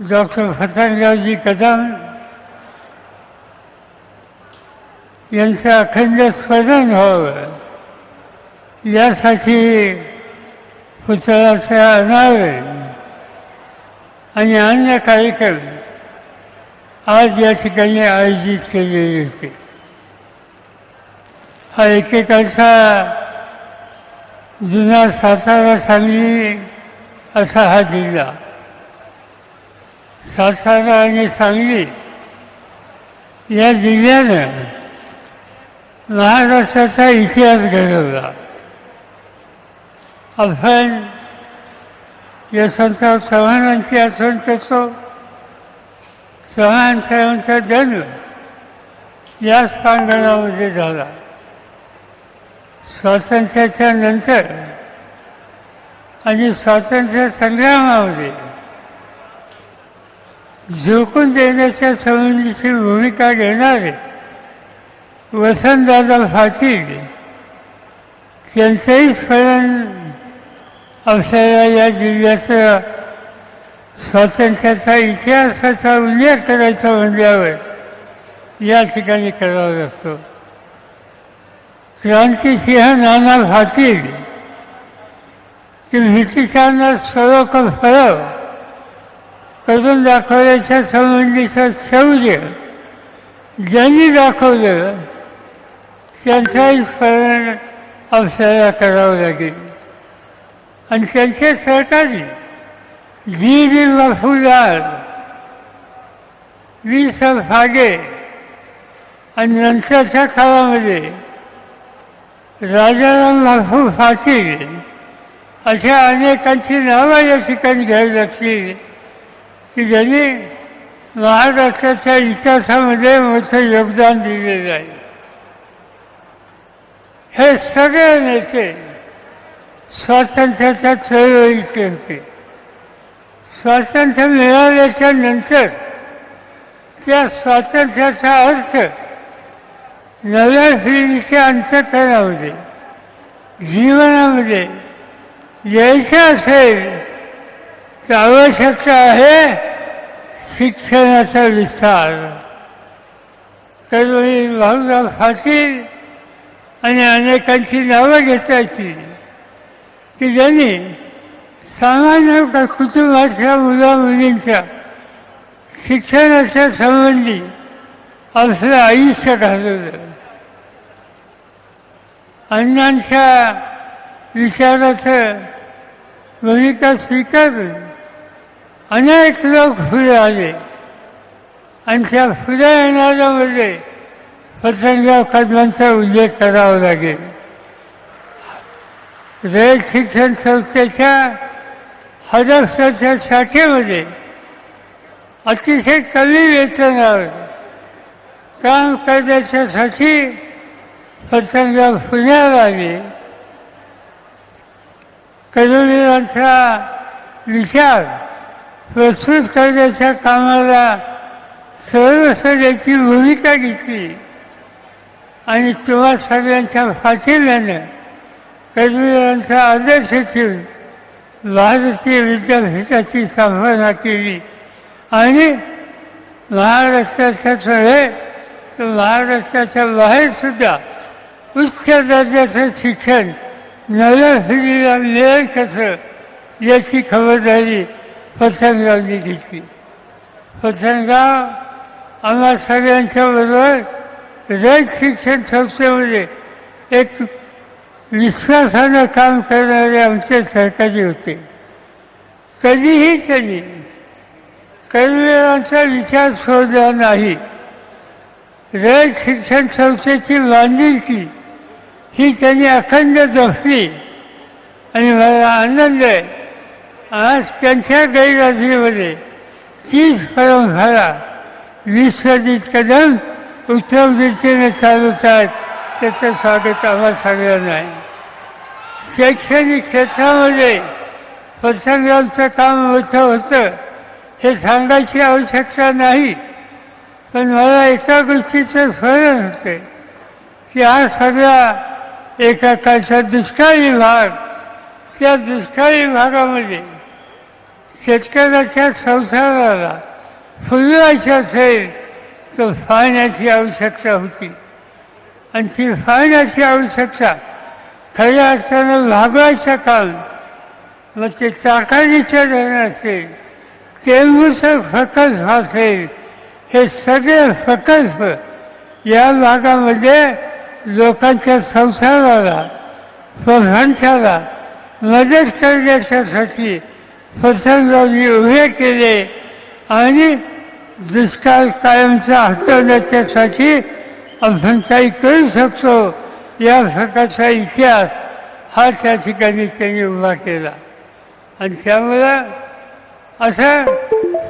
Doctor हसनरावजी Kadam यांचं अखंड स्मरण व्हावं. यासाठी पुतळाचं अनावरण आणि अन्य कार्यक्रम आज या ठिकाणी आयोजित केलेले होते. हा एकेकाचा जुना सातारा सांगली असा हा जिल्हा. सातारा आणि सांगली या जिल्ह्यानं महाराष्ट्राचा इतिहास घडवला. आपण यशवंतराव चव्हाणांची आठवण करतो. चव्हाण साहेबांचा जन्म याच प्रांगणामध्ये झाला. स्वातंत्र्याच्या नंतर आणि स्वातंत्र्य संग्रामामध्ये झोकून देण्याच्या संबंधीची भूमिका घेणारे वसंतदादा पाटील त्यांचंही स्मरण असलेल्या या जिल्ह्याचं स्वातंत्र्याचा इतिहासाचा उल्लेख करायचा म्हणल्यावर या ठिकाणी करावा लागतो. क्रांतिसिंह नाना पाटील ते ब्रिटिशांना सर्व फळव करून दाखवल्याच्या संबंधीचं शौर्य ज्यांनी दाखवलं त्यांचाही स्मरण आपल्याला करावं लागेल. आणि त्यांचे सहकारी जी डी मफुदार वी स फागे आणि नंतरच्या काळामध्ये राजाराम माफू पाटील अशा अनेकांची नावं या ठिकाणी घ्यावी लागतील. की ज्यांनी महाराष्ट्राच्या इतिहासामध्ये मोठं योगदान दिलेलं आहे. हे सगळे नेते स्वातंत्र्याच्या चळवळीचे होते स्वातंत्र्य मिळाल्याच्या नंतर त्या स्वातंत्र्याचा अर्थ नव्या पिढीच्या अंतकरणामध्ये जीवनामध्ये यायचं असेल तर आवश्यकता आहे शिक्षणाचा विस्तार. कधी भाऊराव पाटील आणि अनेकांची नावं घेता येतील की ज्यांनी सामान्य कुटुंबाच्या मुला मुलींच्या शिक्षणाच्या संबंधी आपलं आयुष्य घालवलं. अण्णांच्या विचाराचं भूमिका स्वीकारून अनेक लोक पुढे आले आणि त्या पुढे येणाऱ्यामध्ये पतंगराव कदमांचा उल्लेख करावा लागेल. रयत शिक्षण संस्थेच्या हजारच्या शाखेमध्ये अतिशय कमी वेतनावर काम करण्याच्यासाठी पतंगराव पुण्याला आले कदमीरांचा विचार प्रस्तुत करण्याच्या कामाला सर्वस्वयाची भूमिका घेतली. आणि तेव्हा सगळ्यांच्या फाशिल्यानं कदमीरांचा आदर्श ठेवून भारतीय विद्यापीठाची स्थापना केली. आणि महाराष्ट्राच्याच सगळे तर महाराष्ट्राच्या बाहेरसुद्धा उच्च दर्जाचं शिक्षण नव्या पिढीला मिळेल कसं याची खबरदारी पतंगरावनी घेतली पतंगराव आम्हा सगळ्यांच्या बरोबर रयत शिक्षण संस्थेमध्ये एक विश्वासानं काम करणारे आमचे सहकारी होते. कधीही त्यांनी कर्मवीरांचा विचार सोडला नाही. रयत शिक्षण संस्थेची बांधिलकी ही त्यांनी अखंड जपली आणि मला आनंद आहे. आज त्यांच्या गैरहजेरीमध्ये तीच परंपरा विश्वजित कदम उत्तम रीतीने चालवत आहेत त्याचं स्वागत आम्हा सगळ्यांना आहे. शैक्षणिक क्षेत्रामध्ये पतंगांचं काम होतं होतं हे सांगायची आवश्यकता नाही पण मला एका गोष्टीचं स्मरण होते की हा सगळा एका काळचा दुष्काळी भाग त्या दुष्काळी भागामध्ये शेतकऱ्याच्या संसाराला फुलवायची असेल तर पाण्याची आवश्यकता होती. आणि ती पाण्याची आवश्यकता खऱ्या अर्थानं भागवायचं काम मग ते ताकाडीचं धरण असेल तेंबूचं प्रकल्प असेल हे सगळे प्रकल्प या भागामध्ये लोकांच्या संसाराला प्रधानशाला मदत करण्याच्यासाठी प्रसंगांनी उभे केले आणि दुष्काळ कायमचा हटवण्याच्यासाठी आपण काही करू शकतो. या प्रकारचा इतिहास हा त्या ठिकाणी त्यांनी उभा केला. आणि त्यामुळं असं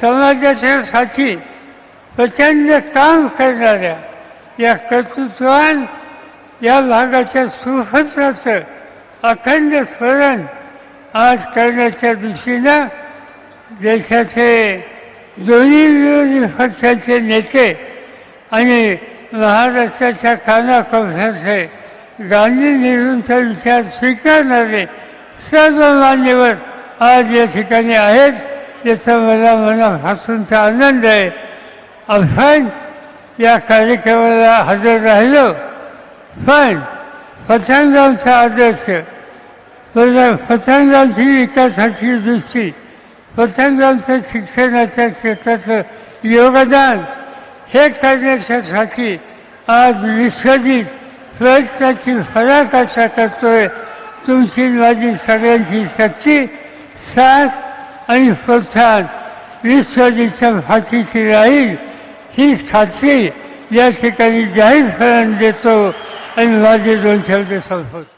समाजाच्यासाठी प्रचंड काम करणाऱ्या या कर्तृत्वान या भागाच्या सुभद्राचं अखंड स्मरण आज करण्याच्या दृष्टीनं देशाचे दोन्ही विरोधी पक्षाचे नेते आणि महाराष्ट्राच्या कानाकोपऱ्याचे गांधी नेहरूंचा विचार स्वीकारणारे सर्व मान्यवर आज या ठिकाणी आहेत. याचा मला मनापासूनचा आनंद आहे. आपण या कार्यक्रमाला हजर राहिलो. पण पतंगांचा आदर्श पतंगांची विकासाची दृष्टी पतंगांचं शिक्षणाच्या क्षेत्राचं योगदान हे करण्याच्यासाठी आज विश्वजित प्रयत्नाची फराकाशा करतोय. तुमची माझी सगळ्यांची शक्ती साथ आणि प्रोत्साहन विश्वजितच्या फाशीची राहील ही खात्री या ठिकाणी जाहीर जाहीरपणे देतो. आणि माझे दोन शब्द संपवतो.